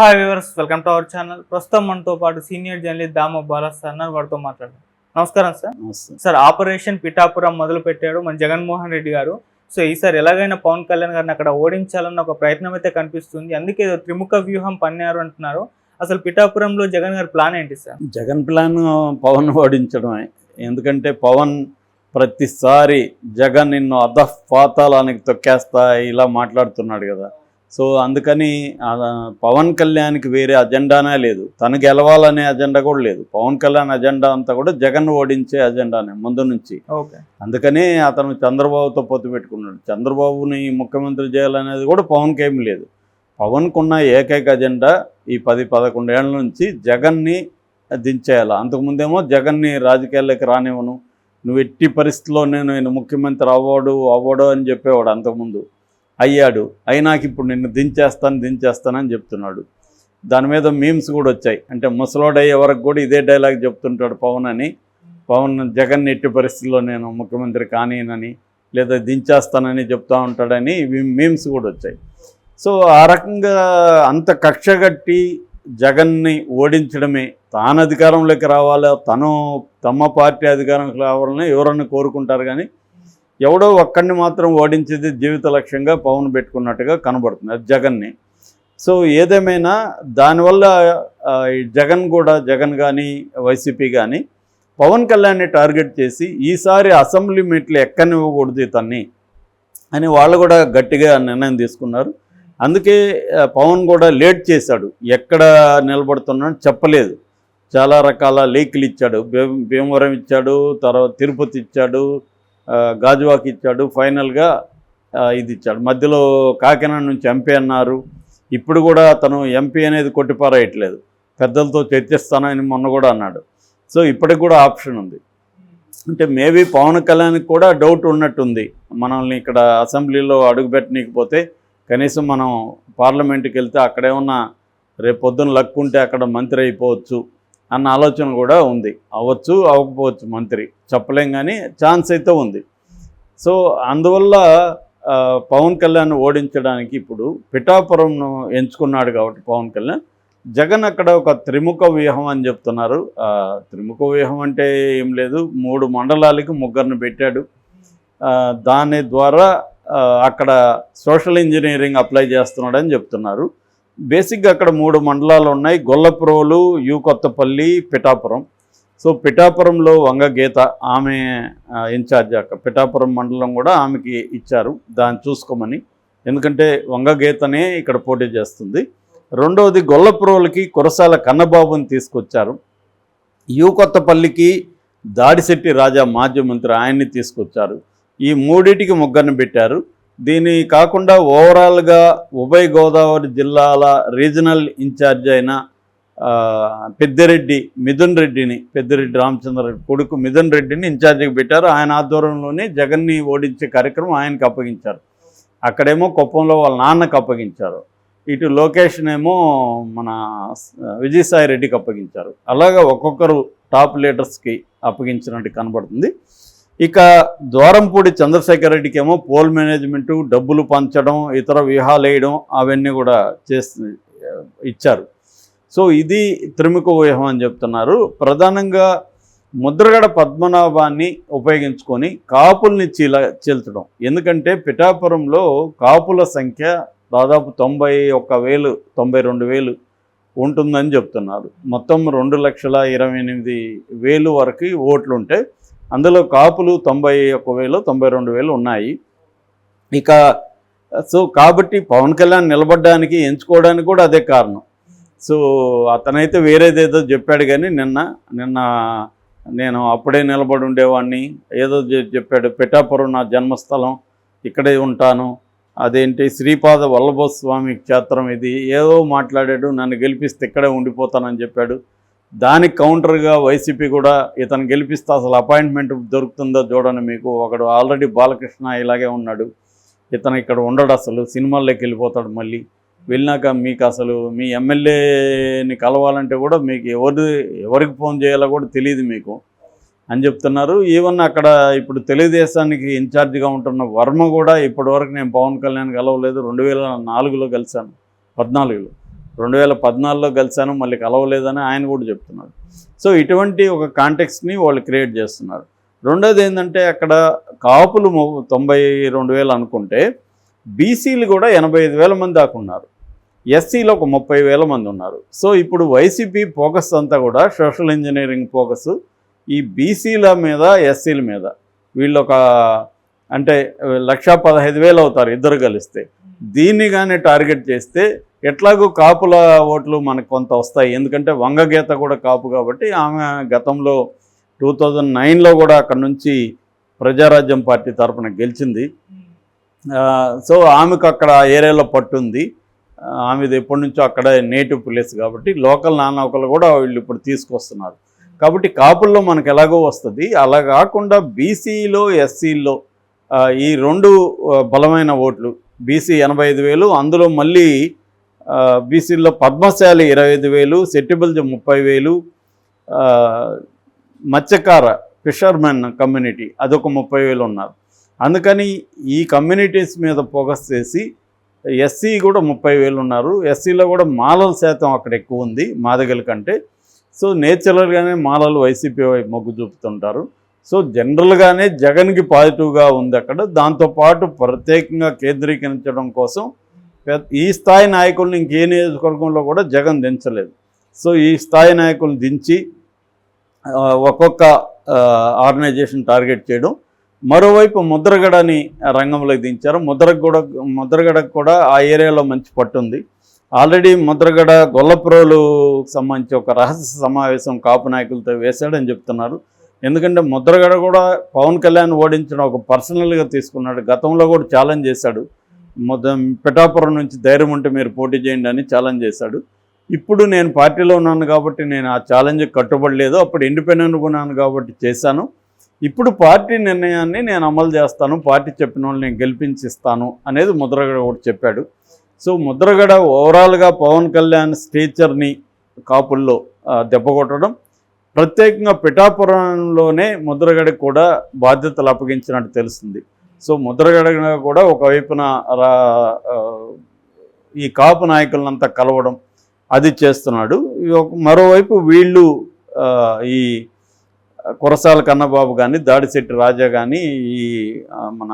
Hi viewers welcome to our channel ప్రస్తుతం మనతో పాటు సీనియర్ జర్నలిస్ట్ దామ బాలస్ అన్నారు వారితో మాట్లాడదాం. నమస్కారం సార్. సార్ ఆపరేషన్ పిఠాపురం మొదలు పెట్టాడు మన జగన్మోహన్ రెడ్డి గారు. సో ఈసారి ఎలాగైనా పవన్ కళ్యాణ్ గారిని అక్కడ ఓడించాలన్న ఒక ప్రయత్నం అయితే కనిపిస్తుంది. అందుకే త్రిముఖ వ్యూహం పన్నారు అంటున్నారు. అసలు పిఠాపురంలో జగన్ గారి ప్లాన్ ఏంటి సార్? జగన్ ప్లాన్ పవన్ ఓడించడమే. ఎందుకంటే పవన్ ప్రతిసారి జగన్ నిన్ను అధపాతాలానికి తొక్కేస్తా ఇలా మాట్లాడుతున్నాడు కదా. సో అందుకని పవన్ కళ్యాణ్కి వేరే అజెండానే లేదు. తను గెలవాలనే అజెండా కూడా లేదు. పవన్ కళ్యాణ్ అజెండా అంతా కూడా జగన్ ఓడించే అజెండానే ముందు నుంచి. ఓకే. అందుకని అతను చంద్రబాబుతో పొత్తు పెట్టుకున్నాడు. చంద్రబాబుని ముఖ్యమంత్రి చేయాలనేది కూడా పవన్కి ఏం లేదు. పవన్కున్న ఏకైక అజెండా ఈ పది పదకొండేళ్ళ నుంచి జగన్ని దించేయాలి. అంతకుముందేమో జగన్ని రాజకీయాల్లోకి రానివ్వను. నువ్వు ఎట్టి పరిస్థితుల్లో నేను నేను ముఖ్యమంత్రి అవ్వడు అవ్వడు అని చెప్పేవాడు అంతకుముందు అయ్యాడు. అయినాక ఇప్పుడు నిన్ను దించేస్తాను దించేస్తానని చెప్తున్నాడు. దాని మీద మీమ్స్ కూడా వచ్చాయి. అంటే ముసలోడయ్యే వరకు కూడా ఇదే డైలాగ్ చెప్తుంటాడు పవన్ అని. పవన్ జగన్ ఎట్టి పరిస్థితుల్లో నేను ముఖ్యమంత్రి కానీనని లేదా దించేస్తానని చెప్తా ఉంటాడని మీమ్స్ కూడా వచ్చాయి. సో ఆ రకంగా అంత కక్షగట్టి జగన్ని ఓడించడమే తాను అధికారంలోకి రావాలో? తను తమ పార్టీ అధికారంలోకి రావాలని ఎవరన్నా కోరుకుంటారు కానీ ఎవడో ఒక్కడిని మాత్రం ఓడించేది జీవిత లక్ష్యంగా పవన్ పెట్టుకున్నట్టుగా కనబడుతుంది అది జగన్ని. సో ఏదేమైనా దానివల్ల జగన్ కూడా జగన్ కానీ వైసీపీ కానీ పవన్ కళ్యాణ్ని టార్గెట్ చేసి ఈసారి అసెంబ్లీ మీట్లు ఎక్కనివ్వకూడదు ఇతన్ని అని వాళ్ళు కూడా గట్టిగా నిర్ణయం తీసుకున్నారు. అందుకే పవన్ కూడా లేట్ చేశాడు. ఎక్కడ నిలబడుతున్నాడు చెప్పలేదు. చాలా రకాల లీకులు ఇచ్చాడు. భీమవరం ఇచ్చాడు తర్వాత తిరుపతి ఇచ్చాడు గాజువాకి ఇచ్చాడు. ఫైనల్గా ఇది ఇచ్చాడు. మధ్యలో కాకినాడ నుంచి ఎంపీ అన్నారు. ఇప్పుడు కూడా తను ఎంపీ అనేది కొట్టిపారేయట్లేదు. పెద్దలతో చర్చిస్తానని మొన్న కూడా అన్నాడు. సో ఇప్పటికి కూడా ఆప్షన్ ఉంది. అంటే మేబీ పవన్ కళ్యాణ్కి కూడా డౌట్ ఉన్నట్టుంది. మనల్ని ఇక్కడ అసెంబ్లీలో అడుగుపెట్టనీకపోతే కనీసం మనం పార్లమెంట్కి వెళ్తే అక్కడేమన్నా రేపు పొద్దున్న లక్కుంటే అక్కడ మంత్రి అయిపోవచ్చు. అన్న ఆలోచన కూడా ఉంది. అవ్వచ్చు అవ్వకపోవచ్చు మంత్రి. చెప్పలేం కానీ ఛాన్స్ అయితే ఉంది. సో అందువల్ల పవన్ కళ్యాణ్ ఓడించడానికి ఇప్పుడు పిఠాపురంను ఎంచుకున్నాడు కాబట్టి పవన్ కళ్యాణ్. జగన్ అక్కడ ఒక త్రిముఖ వ్యూహం అని చెప్తున్నారు. త్రిముఖ వ్యూహం అంటే ఏం లేదు. మూడు మండలాలకి ముగ్గురిని పెట్టాడు. దాని ద్వారా అక్కడ సోషల్ ఇంజనీరింగ్ అప్లై చేస్తున్నాడని చెప్తున్నారు. బేసిక్గా అక్కడ మూడు మండలాలు ఉన్నాయి. గొల్లప్రోలు యూ కొత్తపల్లి పిఠాపురం. సో పిఠాపురంలో వంగ గీత ఆమె ఇన్ఛార్జ్ అక్కడ పిఠాపురం మండలం కూడా ఆమెకి ఇచ్చారు. దాన్ని చూసుకోమని. ఎందుకంటే వంగ గీతనే ఇక్కడ పోటీ చేస్తుంది. రెండవది గొల్లప్రోలకి కురసాల కన్నబాబుని తీసుకొచ్చారు. యూ కొత్తపల్లికి దాడిశెట్టి రాజా మాజీ మంత్రి ఆయన్ని తీసుకొచ్చారు. ఈ మూడింటికి ముగ్గురిని పెట్టారు. దీని కాకుండా ఓవరాల్గా ఉభయ గోదావరి జిల్లాల రీజనల్ ఇన్ఛార్జ్ అయిన పెద్దిరెడ్డి మిథున్ రెడ్డిని పెద్దిరెడ్డి రామచంద్రరెడ్డి కొడుకు మిథున్ రెడ్డిని ఇన్ఛార్జికి పెట్టారు. ఆయన ఆధ్వర్యంలోనే జగన్ని ఓడించే కార్యక్రమం ఆయనకు అప్పగించారు. అక్కడేమో కుప్పంలో వాళ్ళ నాన్నకు అప్పగించారు. ఇటు లొకేషన్ ఏమో మన విజయసాయి రెడ్డికి అప్పగించారు. అలాగా ఒక్కొక్కరు టాప్ లీడర్స్కి అప్పగించినట్టు కనబడుతుంది. ఇక ద్వారంపూడి చంద్రశేఖర్ రెడ్డికి ఏమో పోల్ మేనేజ్మెంటు డబ్బులు పంచడం ఇతర వ్యూహాలు వేయడం అవన్నీ కూడా చేస్తు ఇచ్చారు. సో ఇది త్రిముఖ వ్యూహం అని చెప్తున్నారు. ప్రధానంగా ముద్రగడ పద్మనాభాన్ని ఉపయోగించుకొని కాపుల్ని చీల చీల్చడం. ఎందుకంటే పిఠాపురంలో కాపుల సంఖ్య దాదాపు తొంభై ఒక్క వేలు తొంభై రెండు వేలు ఉంటుందని చెప్తున్నారు. మొత్తం రెండు లక్షల ఇరవై ఎనిమిది వేలు వరకు ఓట్లు ఉంటే అందులో కాపులు తొంభై ఒక్క వేలు తొంభై రెండు వేలు ఉన్నాయి. ఇక సో కాబట్టి పవన్ కళ్యాణ్ నిలబడడానికి ఎంచుకోవడానికి కూడా అదే కారణం. సో అతనైతే వేరేదేదో చెప్పాడు కానీ నిన్న నిన్న నేను అప్పుడే నిలబడి ఉండేవాడిని. ఏదో చెప్పాడు పిఠాపురం నా జన్మస్థలం ఇక్కడే ఉంటాను. అదేంటి శ్రీపాద వల్లభస్వామి క్షేత్రం ఇది. ఏదో మాట్లాడాడు నన్ను గెలిపిస్తే ఇక్కడే ఉండిపోతానని చెప్పాడు. దానికి కౌంటర్గా వైసీపీ కూడా ఇతను గెలిపిస్తే అసలు అపాయింట్మెంట్ దొరుకుతుందో చూడండి మీకు. ఒకడు ఆల్రెడీ బాలకృష్ణ ఇలాగే ఉన్నాడు. ఇతను ఇక్కడ ఉండడు అసలు సినిమాల్లోకి వెళ్ళిపోతాడు మళ్ళీ. వెళ్ళినాక మీకు అసలు మీ ఎమ్మెల్యేని కలవాలంటే కూడా మీకు ఎవరి ఎవరికి ఫోన్ చేయాలో కూడా తెలియదు మీకు అని చెప్తున్నారు. ఈవెన్ అక్కడ ఇప్పుడు తెలుగుదేశానికి ఇన్ఛార్జిగా ఉంటున్న వర్మ కూడా ఇప్పటివరకు నేను పవన్ కళ్యాణ్ కలవలేదు. రెండు వేల నాలుగులో కలిశాను పద్నాలుగులో. రెండు వేల పద్నాలుగులో కలిశాను మళ్ళీ కలవలేదని ఆయన కూడా చెప్తున్నాడు సో ఇటువంటి ఒక కాంటెక్స్ని వాళ్ళు క్రియేట్ చేస్తున్నారు. రెండోది ఏంటంటే అక్కడ కాపులు తొంభై రెండు వేలు అనుకుంటే బీసీలు కూడా ఎనభై ఐదు వేల మంది దాకా ఉన్నారు. ఎస్సీలో ఒక ముప్పై వేల మంది ఉన్నారు. సో ఇప్పుడు వైసీపీ ఫోకస్ అంతా కూడా సోషల్ ఇంజనీరింగ్ ఫోకస్ ఈ బీసీల మీద ఎస్సీల మీద. వీళ్ళు ఒక అంటే లక్ష పదహైదు వేలు అవుతారు ఇద్దరు కలిస్తే. దీన్ని కానీ టార్గెట్ చేస్తే ఎట్లాగో కాపుల ఓట్లు మనకు కొంత వస్తాయి. ఎందుకంటే వంగగీత కూడా కాపు కాబట్టి ఆమె గతంలో టూ థౌజండ్ నైన్లో కూడా అక్కడ నుంచి ప్రజారాజ్యం పార్టీ తరపున గెలిచింది. సో ఆమెకు అక్కడ ఏరియాలో పట్టుంది ఆమెది ఎప్పటి నుంచో అక్కడ నేటివ్ ప్లేస్ కాబట్టి లోకల్ నాన్నొకలు కూడా వీళ్ళు ఇప్పుడు తీసుకొస్తున్నారు. కాబట్టి కాపుల్లో మనకు ఎలాగో వస్తుంది. అలా కాకుండా బీసీలో ఎస్సీలో ఈ రెండు బలమైన ఓట్లు బీసీ ఎనభై ఐదు వేలు అందులో మళ్ళీ బీసీలో పద్మశాలి ఇరవై ఐదు వేలు సెట్టిబుల్జ్ ముప్పై వేలు మత్స్యకార ఫిషర్మెన్ కమ్యూనిటీ అదొక ముప్పై వేలు ఉన్నారు. అందుకని ఈ కమ్యూనిటీస్ మీద ఫోకస్ చేసి ఎస్సీ కూడా ముప్పై వేలు ఉన్నారు. ఎస్సీలో కూడా మాలల శాతం అక్కడ ఎక్కువ ఉంది మాదగల కంటే. సో నేచురల్గానే మాలలు వైసీపీ వైపు మొగ్గు చూపుతుంటారు. సో జనరల్గానే జగన్కి పాజిటివ్గా ఉంది అక్కడ. దాంతోపాటు ప్రత్యేకంగా కేంద్రీకరించడం కోసం ఈ స్థాయి నాయకుల్ని ఇంకే నియోజకవర్గంలో కూడా జగన్ దించలేదు. సో ఈ స్థాయి నాయకులను దించి ఒక్కొక్క ఆర్గనైజేషన్ టార్గెట్ చేయడం. మరోవైపు ముద్రగడని రంగంలోకి దించారు. ముద్రగడ కూడా ముద్రగడకు కూడా ఆ ఏరియాలో మంచి పట్టు ఉంది. ఆల్రెడీ ముద్రగడ గొల్లప్రోలు సంబంధించి ఒక రహస్య సమావేశం కాపు నాయకులతో వేశాడని చెప్తున్నారు. ఎందుకంటే ముద్రగడ కూడా పవన్ కళ్యాణ్ ఓడించడం ఒక పర్సనల్గా తీసుకున్నాడు. గతంలో కూడా ఛాలెంజ్ చేశాడు. మొదం పిఠాపురం నుంచి ధైర్యం ఉంటే మీరు పోటీ చేయండి అని ఛాలెంజ్ చేశాడు. ఇప్పుడు నేను పార్టీలో ఉన్నాను కాబట్టి నేను ఆ ఛాలెంజ్ కట్టుబడలేదు. అప్పుడు ఇండిపెండెంట్గా ఉన్నాను కాబట్టి చేశాను. ఇప్పుడు పార్టీ నిర్ణయాన్ని నేను అమలు చేస్తాను. పార్టీ చెప్పిన వాళ్ళని నేను గెలిపించిస్తాను అనేది ముద్రగడ కూడా చెప్పాడు. సో ముద్రగడ ఓవరాల్గా పవన్ కళ్యాణ్ స్టేచర్ని కాపుల్లో దెబ్బకొట్టడం దెబ్బ కొట్టడం ప్రత్యేకంగా పిఠాపురంలోనే ముద్రగడ కూడా బాధ్యతలు అప్పగించినట్టు తెలుస్తుంది. సో ముద్రగడ కూడా ఒకవైపున రా- ఈ కాపు నాయకులంతా కలవడం అది చేస్తున్నాడు. ఈ మరోవైపు వీళ్ళు ఈ కురసాల కన్నబాబు కానీ దాడిశెట్టి రాజా కానీ ఈ మన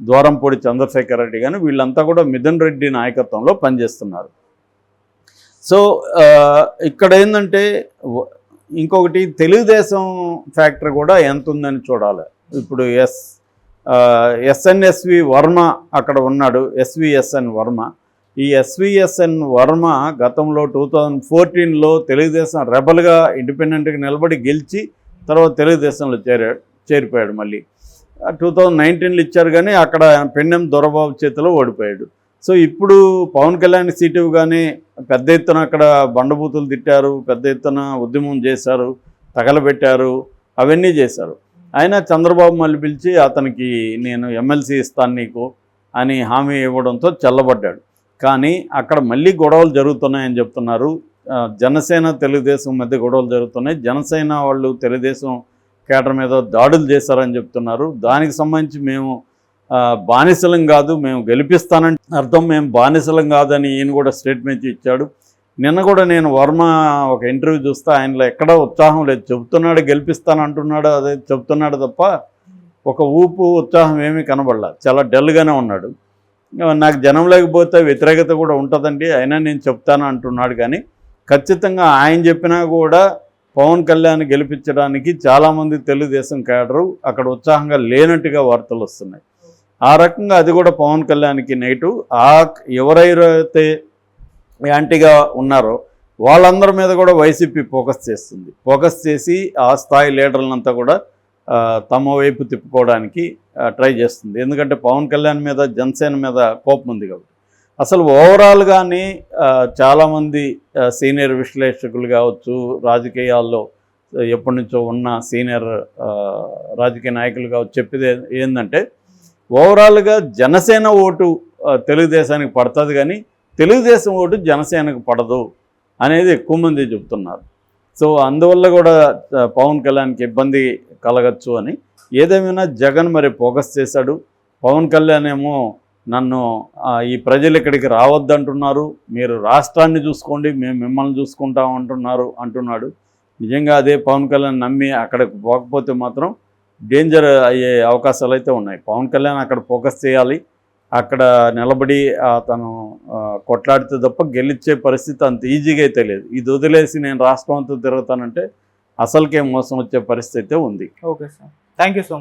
ద్వారంపూడి చంద్రశేఖర్ రెడ్డి కానీ వీళ్ళంతా కూడా మిథున్ రెడ్డి నాయకత్వంలో పనిచేస్తున్నారు. సో ఇక్కడ ఏంటంటే ఇంకొకటి తెలుగుదేశం ఫ్యాక్టర్ కూడా ఎంత ఉందని చూడాలి. ఇప్పుడు ఎస్ ఎస్ఎన్ఎస్వి వర్మ అక్కడ ఉన్నాడు ఎస్విఎస్ఎన్ వర్మ. ఈ ఎస్విఎస్ఎన్ వర్మ గతంలో టూ థౌజండ్ ఫోర్టీన్లో తెలుగుదేశం రెబల్గా ఇండిపెండెంట్గా నిలబడి గెలిచి తర్వాత తెలుగుదేశంలో చేరాడు చేరిపోయాడు మళ్ళీ. టూ థౌజండ్ నైన్టీన్లో ఇచ్చారు కానీ అక్కడ పెన్నెం దొరబాబు చేతిలో ఓడిపోయాడు. సో ఇప్పుడు పవన్ కళ్యాణ్ సీటు కానీ పెద్ద ఎత్తున అక్కడ బండబూతులు తిట్టారు పెద్ద ఎత్తున ఉద్యమం చేశారు తగలబెట్టారు అవన్నీ చేశారు. అయినా చంద్రబాబు మళ్ళీ పిలిచి అతనికి నేను ఎమ్మెల్సీ ఇస్తాను నీకు అని హామీ ఇవ్వడంతో చల్లబడ్డాడు. కానీ అక్కడ మళ్ళీ గొడవలు జరుగుతున్నాయని చెప్తున్నారు. జనసేన తెలుగుదేశం మధ్య గొడవలు జరుగుతున్నాయి. జనసేన వాళ్ళు తెలుగుదేశం కేటర్ మీద దాడులు చేశారని చెప్తున్నారు. దానికి సంబంధించి మేము బానిసలం కాదు మేము గెలిపిస్తానని అర్థం. మేము బానిసలం కాదని ఈయన కూడా స్టేట్మెంట్ ఇచ్చాడు. నిన్న కూడా నేను వర్మ ఒక ఇంటర్వ్యూ చూస్తే ఆయనలో ఎక్కడా ఉత్సాహం లేదు. చెబుతున్నాడు గెలిపిస్తాను అంటున్నాడు అదే చెబుతున్నాడు తప్ప ఒక ఊపు ఉత్సాహం ఏమీ కనబడలా. చాలా డల్గానే ఉన్నాడు. నాకు జనం లేకపోతే వ్యతిరేకత కూడా ఉంటుందండి. అయినా నేను చెప్తాను అంటున్నాడు కానీ ఖచ్చితంగా ఆయన చెప్పినా కూడా పవన్ కళ్యాణ్ గెలిపించడానికి చాలామంది తెలుగుదేశం కేడరు అక్కడ ఉత్సాహంగా లేనట్టుగా వార్తలు వస్తున్నాయి. ఆ రకంగా అది కూడా పవన్ కళ్యాణ్కి నెగిటివ్. ఆ ఎవరైతే యాంటీగా ఉన్నారో వాళ్ళందరి మీద కూడా వైసీపీ ఫోకస్ చేస్తుంది. ఫోకస్ చేసి ఆ స్థాయి లీడర్లంతా కూడా తమ వైపు తిప్పుకోవడానికి ట్రై చేస్తుంది. ఎందుకంటే పవన్ కళ్యాణ్ మీద జనసేన మీద కోపం ఉంది కాబట్టి. అసలు ఓవరాల్గానే చాలామంది సీనియర్ విశ్లేషకులు కావచ్చు రాజకీయాల్లో ఎప్పటి నుంచో ఉన్న సీనియర్ రాజకీయ నాయకులు కావచ్చు చెప్పేది ఏంటంటే ఓవరాల్గా జనసేన ఓటు తెలుగుదేశానికి పడుతుంది కానీ తెలుగుదేశం ఓటు జనసేనకు పడదు అనేది ఎక్కువ మంది చెబుతున్నారు సో అందువల్ల కూడా పవన్ కళ్యాణ్కి ఇబ్బంది కలగచ్చు అని. ఏదేమైనా జగన్ మరి ఫోకస్ చేశాడు. పవన్ కళ్యాణ్ ఏమో నన్ను ఈ ప్రజలు ఇక్కడికి రావద్దంటున్నారు. మీరు రాష్ట్రాన్ని చూసుకోండి మేము మిమ్మల్ని చూసుకుంటాం అంటున్నారు అంటున్నాడు. నిజంగా అదే పవన్ కళ్యాణ్ నమ్మి అక్కడికి పోకపోతే మాత్రం డేంజర్ అయ్యే అవకాశాలు అయితే ఉన్నాయి. పవన్ కళ్యాణ్ అక్కడ ఫోకస్ చేయాలి. అక్కడ నిలబడి తను కొట్లాడితే తప్ప గెలిచే పరిస్థితి అంత ఈజీగా అయితే లేదు. ఇది వదిలేసి నేను రాష్ట్రం అంతా తిరుగుతానంటే అసలుకే మోసం వచ్చే పరిస్థితి ఉంది. Okay sir. Thank you so much